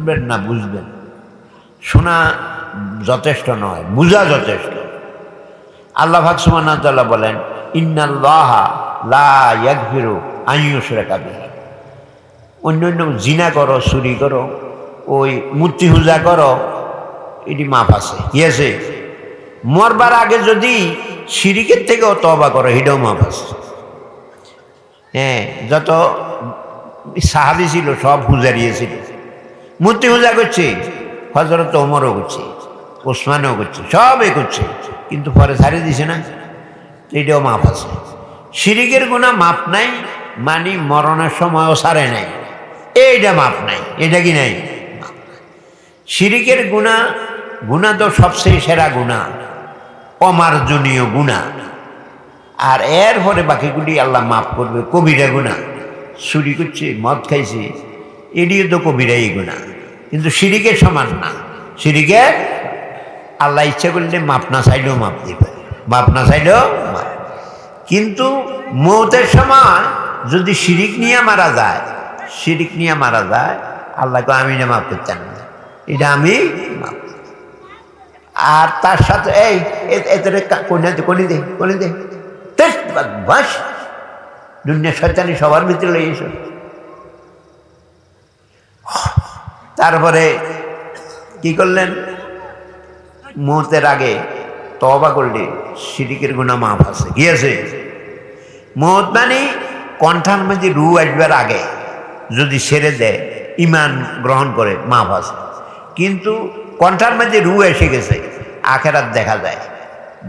শুনবেন না বুঝবেন। শোনা যথেষ্ট নয়, বুঝা যথেষ্ট। আল্লাহ ভাকসুমান্লাহ বলেন, ইন্নাল্লাহ লা বিহি। অন্য অন্য জিনা করো, চুরি করো, ওই মূর্তি পূজা করো, এটি মাপ আছে, কি আছে? মরবার আগে যদি সিরিকের থেকেও তবা করো, এটাও মাপ আছে। হ্যাঁ যত সাহাবি ছিল, সব পূজারিয়েছিল মূর্তি পূজা করছে হজরত ওমরও করছে, ওসমানও করছে, সবই করছে, কিন্তু পরে ছাড়িয়ে দিছে না এটাও মাপ আছে। সিরিকের গুণা মাপ নাই, মানি মরণের সময়ও সারে নাই, এইটা মাপ নাই, এটা কি নাই? শিরিকের গুণা গুণা তো সবচেয়ে সেরা গুণা, অমার্জনীয় গুণা, আর এর পরে বাকিগুলি আল্লাহ মাফ করবে, কবিরা গুণা, চুরি করছে, মদ খাইছে এটিও তো কবিরাই গুণা। কিন্তু সিরিকের সমান না। সিরিকের আল্লাহ ইচ্ছা করলে মাপ না চাইলেও মাপ দিবে মাপ না চাইলেও মাপ। কিন্তু মৌতের সময় যদি শিরিক নিয়ে মারা যায় শিরিক নিয়ে মারা যায় আল্লাহকে আমি না মাফ করতেন না। এটা আমি করতাম। আর তার সাথে, এই এতে কোনে দে কোনে দে বাস দুনিয়া শয়তানি সবার ভিতরে লেগে এসো তারপরে কি করলেন? মুহূর্তের আগে তবা করলে সিরিকের গুণা মাফ আছে। কি আছে? মানে কণ্ঠার মাঝে রু আসবার আগে যদি সেরে দেয় ইমান গ্রহণ করে, মাফ আছে। কিন্তু কণ্ঠার মাঝে রু এসে গেছে, আখেরাত দেখা যায়।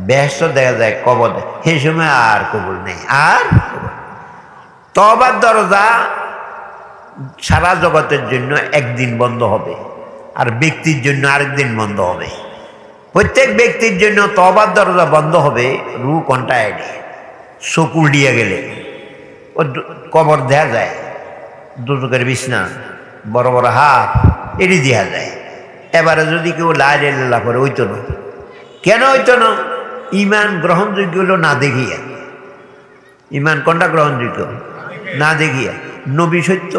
ব্যস্ত দেখা যায়, কবর। সেই সময় আর কবুল নেই, আর তবার দরজা সারা জগতের জন্য একদিন বন্ধ হবে, আর ব্যক্তির জন্য আরেকদিন বন্ধ হবে। প্রত্যেক ব্যক্তির জন্য তবার দরজা বন্ধ হবে রু কন্টায় চকুর দিয়ে গেলে, ও কবর দেয়া যায় দুচকের বিছনা, বড় বড় হাত, এটি দেওয়া যায়। এবারে যদি কেউ লাইল এল্লা করে ওইতো না। কেন হইতো না? ইমান গ্রহণযোগ্য হলো না দেখিয়া। ইমান কোনটা গ্রহণযোগ্য? না দেখিয়া। নবী সত্য?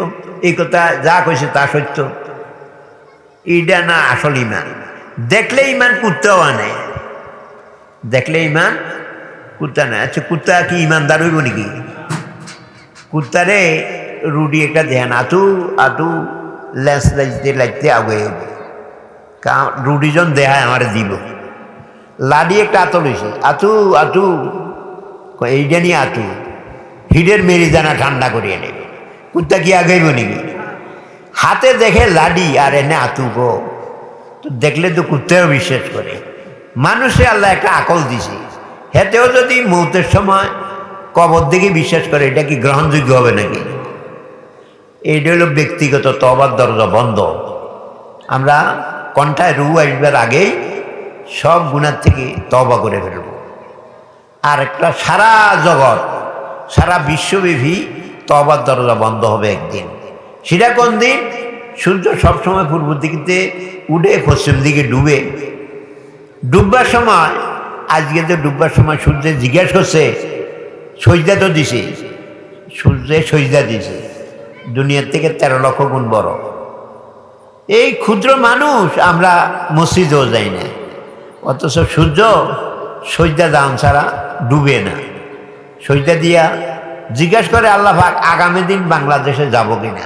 এই কথা যা কইছে তা সত্য। এইটা না আসল ইমান। দেখলে ইমান কুত্তাও আনে দেখলে ইমান কুত্তা না আচ্ছা কুত্তা কি ইমানদার হইব নাকি? কুত্তারে রুডি একটা দেন, আতু আতু লেন্স লাইতে লাইতে আগে কা রুডিজন দেহায় আমার দিব। লাডি একটা আতো লইছে আতু আতু। এইটা নিয়ে আতু। হিডের মেরি দানা ঠান্ডা করিয়ে নেবে। কুত্তা কি আগাইব নাকি? হাতে দেখে লাডি আর এনে আতু গো তো দেখলে তো কুত্তাও বিশ্বাস করে। মানুষে আল্লাহ একটা আকল দিছে। হেতেও যদি মৌতের সময় কবর দিকে বিশ্বাস করে, এটা কি গ্রহণযোগ্য হবে নাকি? এইটা হলো ব্যক্তিগত তবার দরজা বন্ধ। আমরা কণ্ঠায় রু আসবার আগেই সব গুণার থেকে তবা করে ফেলব। আর একটা সারা জগৎ, সারা বিশ্বব্যাপী তবার দরজা বন্ধ হবে একদিন। সেটা কোন দিন? সূর্য সবসময় পূর্ব দিকে উঠে পশ্চিম দিকে ডুবে। ডুববার সময়, আজকে তো ডুববার সময় সূর্যে জিজ্ঞেস করছে, সজদা তো দিছে। সূর্যে সজদা দিছে। দুনিয়ার থেকে তেরো লক্ষ গুণ বড়। এই ক্ষুদ্র মানুষ আমরা মসজিদেও যাই না। অথচ সূর্য সজদা দাম ছাড়া ডুবে না। সজদা দিয়া জিজ্ঞাসা করে আল্লাহ আগামী দিন বাংলাদেশে যাব কিনা?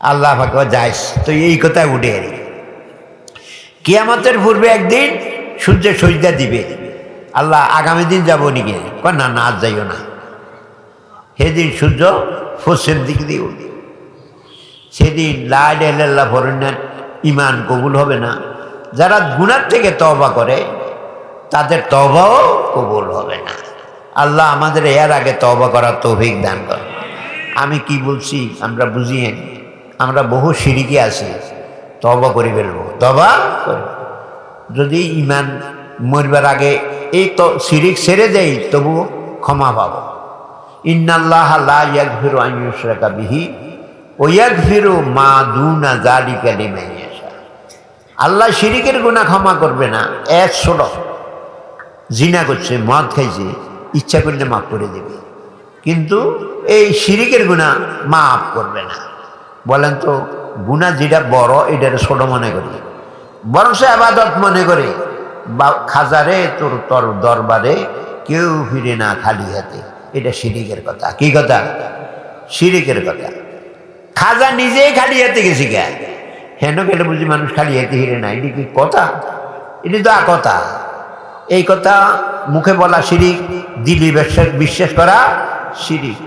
আল্লাহ পাক যাইস। তো এই কথায় উঠে আর কিয়ামতের পূর্বে একদিন সূর্য সজদা দিবে। আল্লাহ, আগামী দিন যাব নাকি? না না যাইও না। সেদিন সূর্য পশ্চিম দিক দিয়ে উঠবে। সেদিন লাইড এল্লাহ ফরেনার ইমান কবুল হবে না। যারা গুনার থেকে তবা করে, তাদের তবাও কবুল হবে না। আল্লাহ আমাদের এর আগে তবা করার তৌফিক দান করে। আমি কি বলছি? আমরা বুঝিয়ে আমরা বহু সিঁড়িকে আছি। তবা করে ফেলব। তবা। যদি ইমান মরবার আগে এই তো সিরিক ছেড়ে দেই তবু ক্ষমা পাবো। ইন্নাল্লাহ আন ইউশরাকা বিহি ওয়া ইয়াগফিরু মা দুনা লিমান ইয়াশা। আল্লাহ শিরিকের গুনাহ ক্ষমা করবে না। এক ছোট। জিনা করছে, মদ খাইছে। ইচ্ছা করলে মাফ করে দেবে। কিন্তু এই শিরিকের গুনাহ মাফ করবে না। বলেন তো গুণা যেটা বড়, এটার ছোট মনে করি। বরং সে আবাদত মনে করে, বা খাজারে, তোর তোর দরবারে কেউ ফিরে না খালি হাতে। এটা শিরিকের কথা। কি কথা? শিরিকের কথা। খাজা নিজেই খালি হাতে গেছি কে? হেন গেলে বুঝি মানুষ খালি হাতে হিরে না এটি কি কথা? এটি তো কথা এই কথা মুখে বলা শিরিক, দিলি বিশ্বাস বিশ্বাস করা শিরিক।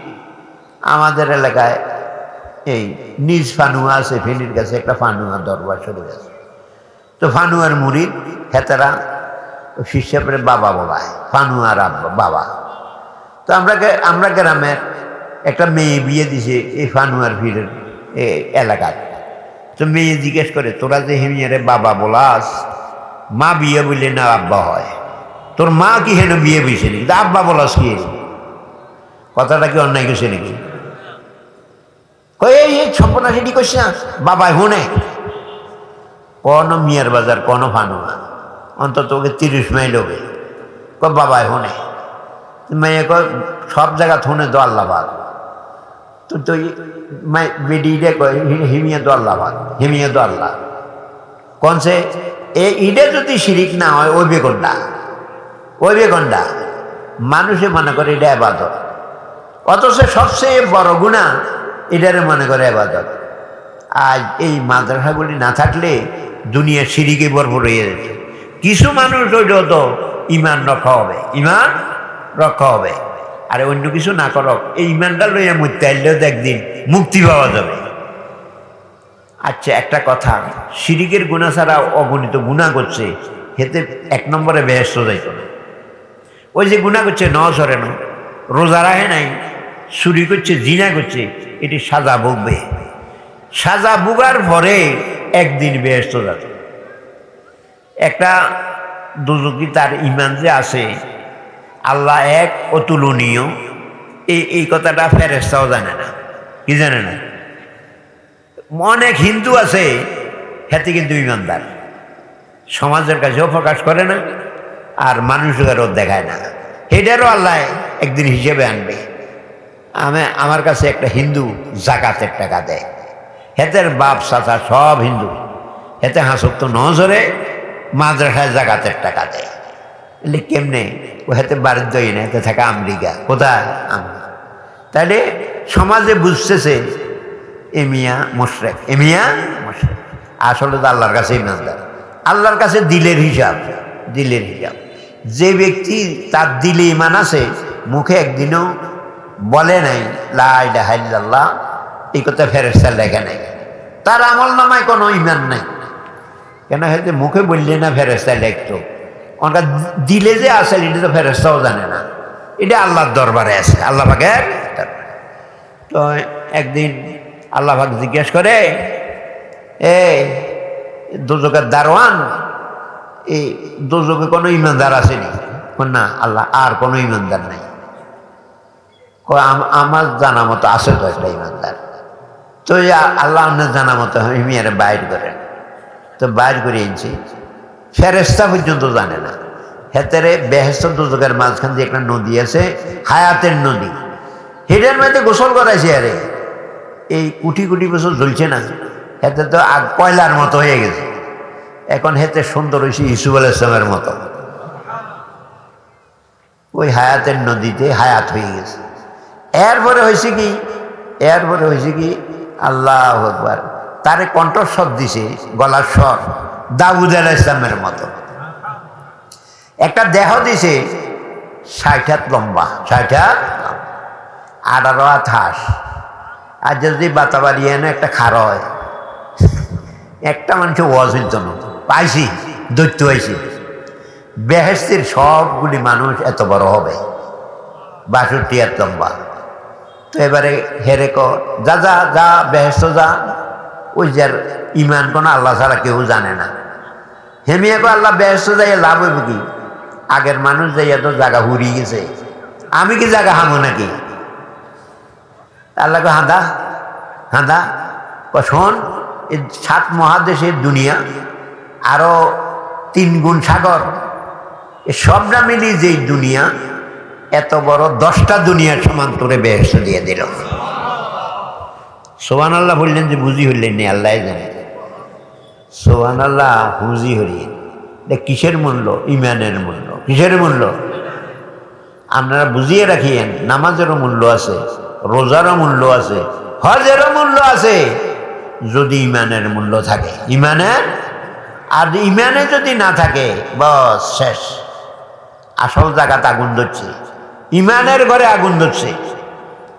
আমাদের এলাকায় এই নিজ ফানুয়া আছে, ফেনির কাছে একটা ফানুয়া দরবার শুরু গেছে তো ফানুয়ার মুড়িদ হেতারা শিষ্যাপরে বাবা বলায় ফানুয়ার বাবা। তো আমরা আমরা গ্রামের একটা মেয়ে বিয়ে দিছে এই ফানুয়ার ভিড়ের এলাকায়। তো মেয়ে জিজ্ঞেস করে, তোরা যে হেমিয়ারে বাবা বলাস, মা বিয়ে বললে না আব্বা হয়? তোর মা কি হেন বিয়ে বইছে নাকি? আব্বা বলাস কি কথাটা কি অন্যায় করছে নাকি? এই সম্পূর্ণ সেটি করছে না? বাবাই হুনে কোন মিয়ার বাজার, কোন ফানুয়া? অন্তত ওকে তিরিশ মাইল হবে। ক বাবাই হুনে মেয়ে, কয়, সব জায়গা থুনে তো আল্লাহবাদ। তো তো হি- হিমিয়া তো আল্লাহবাদ, হিমিয়া তো আল্লাহ। কোন সে? এ, ইডে যদি শিরিক না হয়, ওই বেকন্ডা ওই বেকন্ডা মানুষে মনে করে এটা আবাদত। অথচ সবচেয়ে বড় গুণা এটারে মনে করে আবাদত। আজ এই মাদ্রাসাগুলি না থাকলে দুনিয়া সিঁড়িকে ভরপুর হয়ে যেত কিছু মানুষ ওইটা তো ইমান রক্ষা হবে, ইমান রক্ষা হবে। আর অন্য কিছু না করক, এই ইমানটা লইয়া মরতে আইলেও একদিন মুক্তি পাওয়া যাবে। আচ্ছা একটা কথা সিরিকের গুণা ছাড়া অগণিত গুণা করছে, হেতে এক নম্বরে ব্যস্ত যাইত না। ওই যে গুণা করছে ন সরে না। রোজা রাখে নাই, চুরি করছে, জিনা করছে, এটি সাজা ভুগবে। সাজা ভুগার পরে একদিন ব্যস্ত যাবে একটা দুজকি তার ইমান যে আছে, আল্লাহ এক অতুলনীয়, এই এই কথাটা ফেরেস্তাও জানে না। কি জানে না? অনেক হিন্দু আছে, হেতে কিন্তু ইমানদার সমাজের কাছেও প্রকাশ করে না। আর মানুষেরও দেখায় না। এটারও আল্লাহ একদিন হিসেবে আনবে। আমি, আমার কাছে একটা হিন্দু জাকাতের টাকা দেয়। হেতের বাপ, চাচা সব হিন্দু। হেতে হাসক তো নজরে মাদ্রাসায় জাকাতের টাকা দেয়। এলে কেমনে? ও হেতে বাড়ির দই না হেতে থাকে আমেরিকা। কোথায়? আমেরিকা। তাহলে সমাজে বুঝতেছে এমিয়া মোশরেক এমিয়া মোশরেক। আসলে তো আল্লাহর কাছে ইমানদার আল্লাহর কাছে দিলের হিসাব দিলের হিসাব। যে ব্যক্তি তার দিলে ইমান আছে, মুখে একদিনও বলে নাই লাইল্লাহ এই কথা ফেরেস্তার লেখা নাই। তার আমল নামায় কোনো ইমান নাই। কেন হয়তো মুখে বললে না ফেরেস্তায় লেখতো? ওনার দিলে যে আছে এটা তো ফেরেস্তাও জানে না। এটা আল্লাহর দরবারে আছে, আল্লাহ পাকের তো একদিন আল্লাহ পাক জিজ্ঞেস করে, এ দুজকের দারোয়ান এই দুজকে কোনো ইমানদার আসেনি। না, আল্লাহ আর কোনো ইমানদার নাই। আমার জানা মতো আসে তো একটা ইমানদার। তো আল্লাহ আপনার জানা মতো আমি হিমিয়ারে বাইর করেন তো বাইর করে এনেছি। ফেরেস্তা পর্যন্ত জানে না। হেতেরে বেহেস্ত দুজকের মাঝখান দিয়ে একটা নদী আছে, হায়াতের নদী। হেডের মধ্যে গোসল করাইছে আরে এই কুটি কুটি বছর জ্বলছে না। হেতে তো আগ কয়লার মতো হয়ে গেছে। এখন হেতে সুন্দর হয়েছে ইসুফ আল ইসলামের মতো। ওই হায়াতের নদীতে হায়াত হয়ে গেছে। এরপরে হয়েছে কি? এরপরে হয়েছে কি? আল্লাহ একবার তারে কণ্ঠস্বর দিছে, গলার স্বর, দাউদ আল ইসলামের মতো। একটা দেহ দিছে, ষাট হাত লম্বা, ষাট হাত। আঠারো হাত হাঁস। আর যদি বাতাবাড়ি এনে একটা খার হয়, একটা মানুষ ওয়াজ হইত পাইছি, দৈত্য হয়েছি বেহেস্তির সবগুলি মানুষ এত বড় হবে। বাষট্টি হাত লম্বা। তো এবারে হেরে ক, যা যা যা বেহেস্ত যা, ওই যার ইমান কোনো আল্লাহ ছাড়া কেউ জানে না। হেমিয়া কো আল্লাহ বেহেস্ত যাই লাভ হইব কি? আগের মানুষ যাইয়া তো জায়গা হুরিয়ে গেছে। আমি কি জায়গা হামো নাকি? আল্লাহ কো হাঁদা হাঁদা। ক শোন, এই সাত মহাদেশের দুনিয়া আরও তিন গুণ সাগর। সবটা মিলিয়ে যেই দুনিয়া, এত বড় দশটা দুনিয়ার সমান তোরে বেহেস্ত দিয়ে দিল। সোহান আল্লাহ বললেন যে বুঝি হইলেন নি, আল্লাহ জানে। সোহান আল্লাহ হরিয়ে এটা কিসের মূল্য? ইমানের মূল্য। কিসের মূল্য? আপনারা বুঝিয়ে রাখিয়েন, নামাজেরও মূল্য আছে, রোজারও মূল্য আছে, হজেরও মূল্য আছে। যদি ইমানের মূল্য থাকে ইমানের আর ইমানে যদি না থাকে, বস, শেষ। আসল জায়গাতে আগুন ধরছে। ইমানের ঘরে আগুন ধরছে।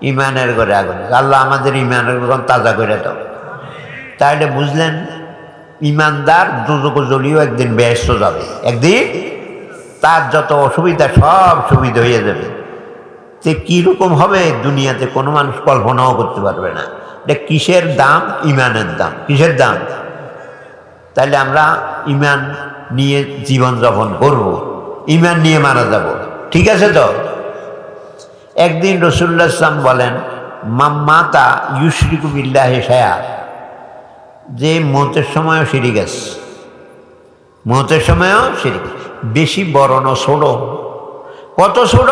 ইমানের ঘরে আগুন আল্লাহ আমাদের ইমানের ঘর তাজা করে দাও। তাহলে বুঝলেন, ইমানদার দুজক জলিও একদিন ব্যস্ত যাবে একদিন তার যত অসুবিধা সব সুবিধা হয়ে যাবে। যে কীরকম হবে দুনিয়াতে কোনো মানুষ কল্পনাও করতে পারবে না। এটা কিসের দাম? ইমানের দাম। কিসের দাম? তাহলে আমরা ইমান নিয়ে জীবন যাপন করব। ইমান নিয়ে মারা যাব। ঠিক আছে তো? একদিন রসুল্লাহ ইসলাম বলেন মাম্মাতা ইউশরিকু বিল্লাহ সায়া যে মতের সময়ও সিঁড়ি গেছে মতের সময়ও সিঁড়ি বেশি বড় ন, ছোট। কত ছোট?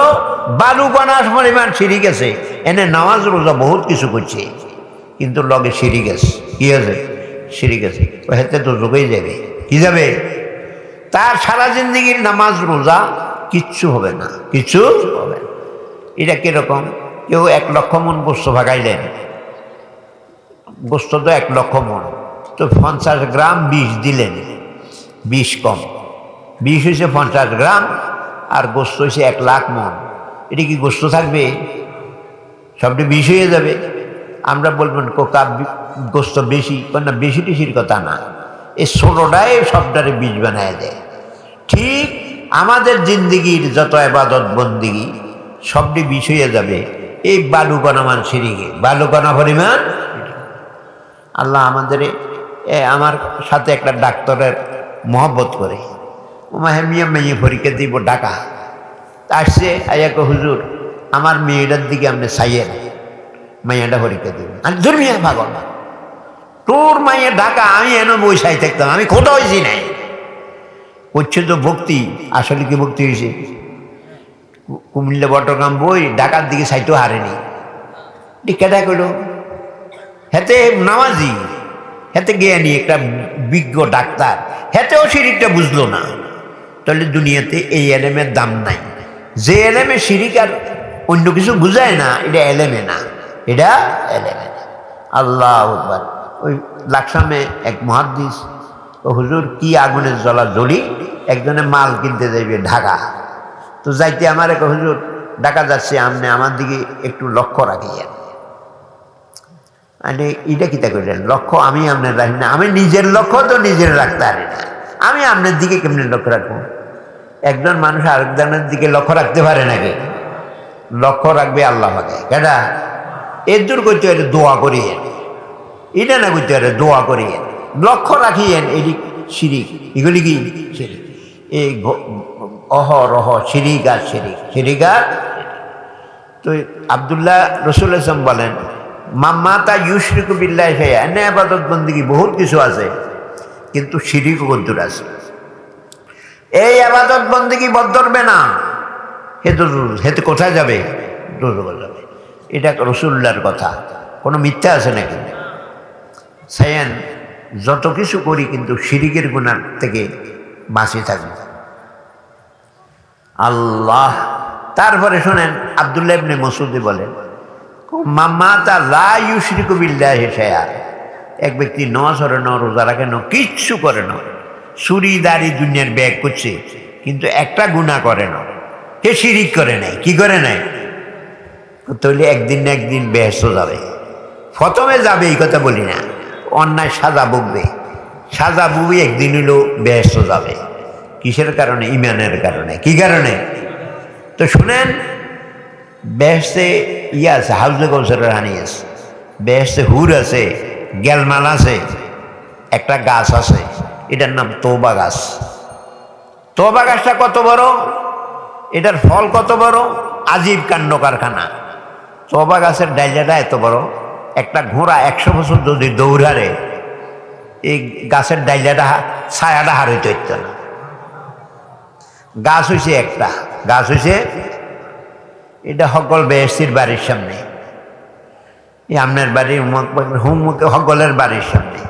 বালু বানাস পরিমাণ সিঁড়ি গেছে এনে নামাজ, রোজা বহুত কিছু করছে। কিন্তু লগে সিঁড়ি গেছে কি আছে? সিঁড়ি গেছে ও হেতে তো যোগেই যাবে। কি যাবে? তার সারা জিন্দগির নামাজ, রোজা কিচ্ছু হবে না। কিচ্ছু হবে না। এটা কীরকম? কেউ এক লক্ষ মন গোস্ত ভাগাইলেন। গোস্ত তো এক লক্ষ মন। তো পঞ্চাশ গ্রাম বিষ দিলেন। বিষ কম। বিষ হয়েছে পঞ্চাশ গ্রাম আর গোস্ত হয়েছে এক লাখ মন। এটা কি গোস্ত থাকবে? সবটি বিষ হয়ে যাবে। আমরা বলবেন কোকা গোস্ত বেশি না, বেশি টেশির কথা না। এই ষোলোটাই সবটারে বীজ বানায় দেয়। ঠিক আমাদের জিন্দিগির যত আবাদত বন্দিগি, সবটি বিষ হয়ে যাবে। এই বালুকণামান সিঁড়িকে। বালুকণা পরিমাণ? আল্লাহ আমাদের আমার সাথে একটা ডাক্তারের মহব্বত করে। ওমা মিয়া, মেয়ে পরীক্ষা দিব, ডাকা। আসছে আয়াকে হুজুর, আমার মেয়েটার দিকে আপনি চাইয়েন। মাইয়াটা পরীক্ষা দিব। আমি দূর মিয়া পাগল। তোর মাইয়া ঢাকা, আমি এনে বই সাই থাকতাম, আমি কোথাও হয়েছি নাই। করছে তো ভক্তি, আসলে কি ভক্তি হয়েছে? কুমিল্লা বটগ্রাম বই ঢাকার দিকে সাইতেও হারেনি। কেটা করল হেতে নামাজি, হেতে জ্ঞানী, একটা বিজ্ঞ ডাক্তার। হেতেও শিরিকটা বুঝলো না। তাহলে দুনিয়াতে এই এলেমের দাম নাই। যে এলেমে শিরিক আর অন্য কিছু বুঝায় না, এটা এলেমে না। এটা আল্লাহ আকবার। ওই লাকসামে এক মহাদ্দিস, ও হুজুর, কি আগুনের জ্বলা জ্বলি? একজনে মাল কিনতে যাইবে ঢাকা। তো যাইতে আমার এক হুজুর ঢাকা যাচ্ছে আপনি আমার দিকে একটু লক্ষ্য রাখিয়েন। মানে এটা কিতা করলেন লক্ষ্য আমি আপনার রাখি না। আমি নিজের লক্ষ্য তো নিজের রাখতে পারি না। আমি আপনার দিকে কেমনি লক্ষ্য রাখব? একজন মানুষ আরেকজনের দিকে লক্ষ্য রাখতে পারে নাকি? লক্ষ্য রাখবে আল্লাহ পাকে। কেটা এর করতে পারে দোয়া করিয়েন। এটা না করতে পারে দোয়া করিয়েন। লক্ষ্য রাখিয়েন, এটি শিরিক। এগুলি কি? শিরিক। এই অহরহ, শিরিক আর শিরিক। শিরিক আর তো আবদুল্লাহ রসুল আসলাম বলেন, মাম্মাতা ইউশরিকু বিল্লাহ খেয়া এনে আবাদত বন্দিগি বহুত কিছু আছে, কিন্তু শিরিক কদ্দুর আছে। এই আবাদত বন্দিগি বদ ধরবে না। হেতু হেতু কোথায় যাবে? দুর্গ যাবে। এটা রসুল্লার কথা। কোনো মিথ্যা আছে নাকি? সায়ান, যত কিছু করি কিন্তু শিরিকের গুণার থেকে বাঁচি থাকবে আল্লাহ, তারপরে শোনেন, আবদুল্লাহ ইবনে মসুদি বলেন মাম্মা তা লা ইউশরিকু বিল্লাহি শাইআ। এক ব্যক্তি নামাজ পড়ে না, রোজা রাখে না, কিচ্ছু করে না। চুরি দাড়ি দুনিয়ার ব্যাগ করছে, কিন্তু একটা গুণা করে না। সে শিরিক করে নাই? কি করে নাই? তাহলে একদিন না একদিন ব্যস্ত যাবে। প্রথমে যাবে, এই কথা বলি না। অন্যায় সাজা ভুগবে। সাজা ভুগবে, একদিন হলেও ব্যস্ত যাবে। কিসের কারণে? ইমানের কারণে। কি কারণে? তো শুনেন, বেহেস্তে ইয়ে আছে, হাউজে কৌশলের হানি আছে। বেহেস্তে হুর আছে, গেলমাল আছে, একটা গাছ আছে। এটার নাম তোবা গাছ। তোবা গাছটা কত বড়? এটার ফল কত বড়? আজীব কাণ্ড কারখানা। তোবা গাছের ডাইলাটা এত বড়? একটা ঘোড়া একশো বছর যদি দৌড়ারে, এই গাছের ডাইলাটা ছায়াটা হারিতে হইত না। গাছ হয়েছে একটা। গাছ হয়েছে এটা সকল বেহস্তির বাড়ির সামনে। এই আপনার বাড়ির হুমুকে হগলের বাড়ির সামনে।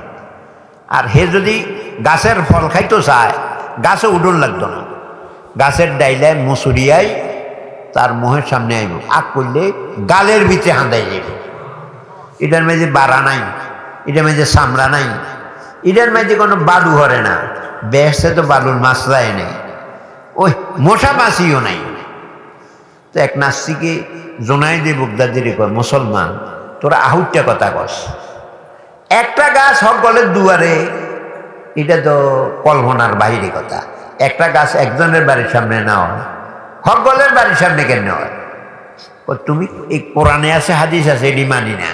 আর হে যদি গাছের ফল খাইতো চায় গাছে উডন লাগতো না। গাছের ডাইলায় মুসুরিয়ায় তার মোহের সামনে আইব। আগ করলে গালের ভিতরে হাঁদাই যাবে এটার মাঝে বাড়া নাই, এটার মাঝে চামড়া নাই, এটার মাঝে কোনো বালু হরে না। বেসে তো বালুর মাছলাই নেই। ওই মশা মাছিও নাই। তো এক নাস্তিকে জোনাই দিয়ে বুকদাদিরে কয়, মুসলমান, তোরা আহুটটা কথা কস। একটা গাছ সকলের দুয়ারে, এটা তো কল্পনার বাইরে কথা। একটা গাছ একজনের বাড়ির সামনে না সকলের বাড়ির সামনে কেন হয়? তুমি এই কোরআনে আছে, হাদিস আছে, এটি মানি না।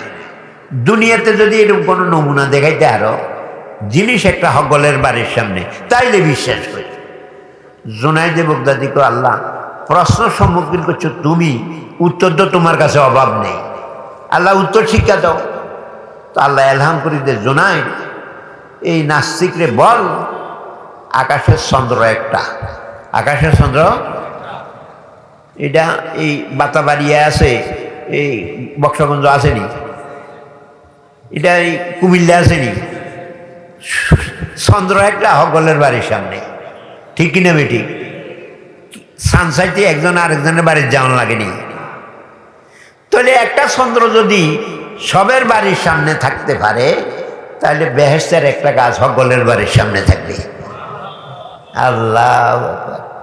দুনিয়াতে যদি এরকম কোনো নমুনা দেখাইতে আরও, জিনিস একটা হগলের বাড়ির সামনে, তাইলে বিশ্বাস করি। জোনাইদে বগদাদিকে আল্লাহ, প্রশ্ন সম্মুখীন করছ তুমি, উত্তর তো তোমার কাছে অভাব নেই। আল্লাহ, উত্তর শিক্ষা দাও। তো আল্লাহ, এলহাম করি দে জোনাই এই নাস্তিকরে বল, আকাশের চন্দ্র একটা। আকাশের চন্দ্র এটা এই বাতাবাড়িয়া আছে, এই বক্সগঞ্জ আসেনি। এটা এই কুমিল্লা আসেনি। চন্দ্র একটা হকলের বাড়ির সামনে। ঠিক কিনা বেটি? সানসাইতে একজন আরেকজনের বাড়ির যাওয়ান লাগেনি। তাহলে একটা চন্দ্র যদি সবের বাড়ির সামনে থাকতে পারে, তাহলে বেহেস্তের একটা গাছ হকলের বাড়ির সামনে থাকবে। আল্লাহ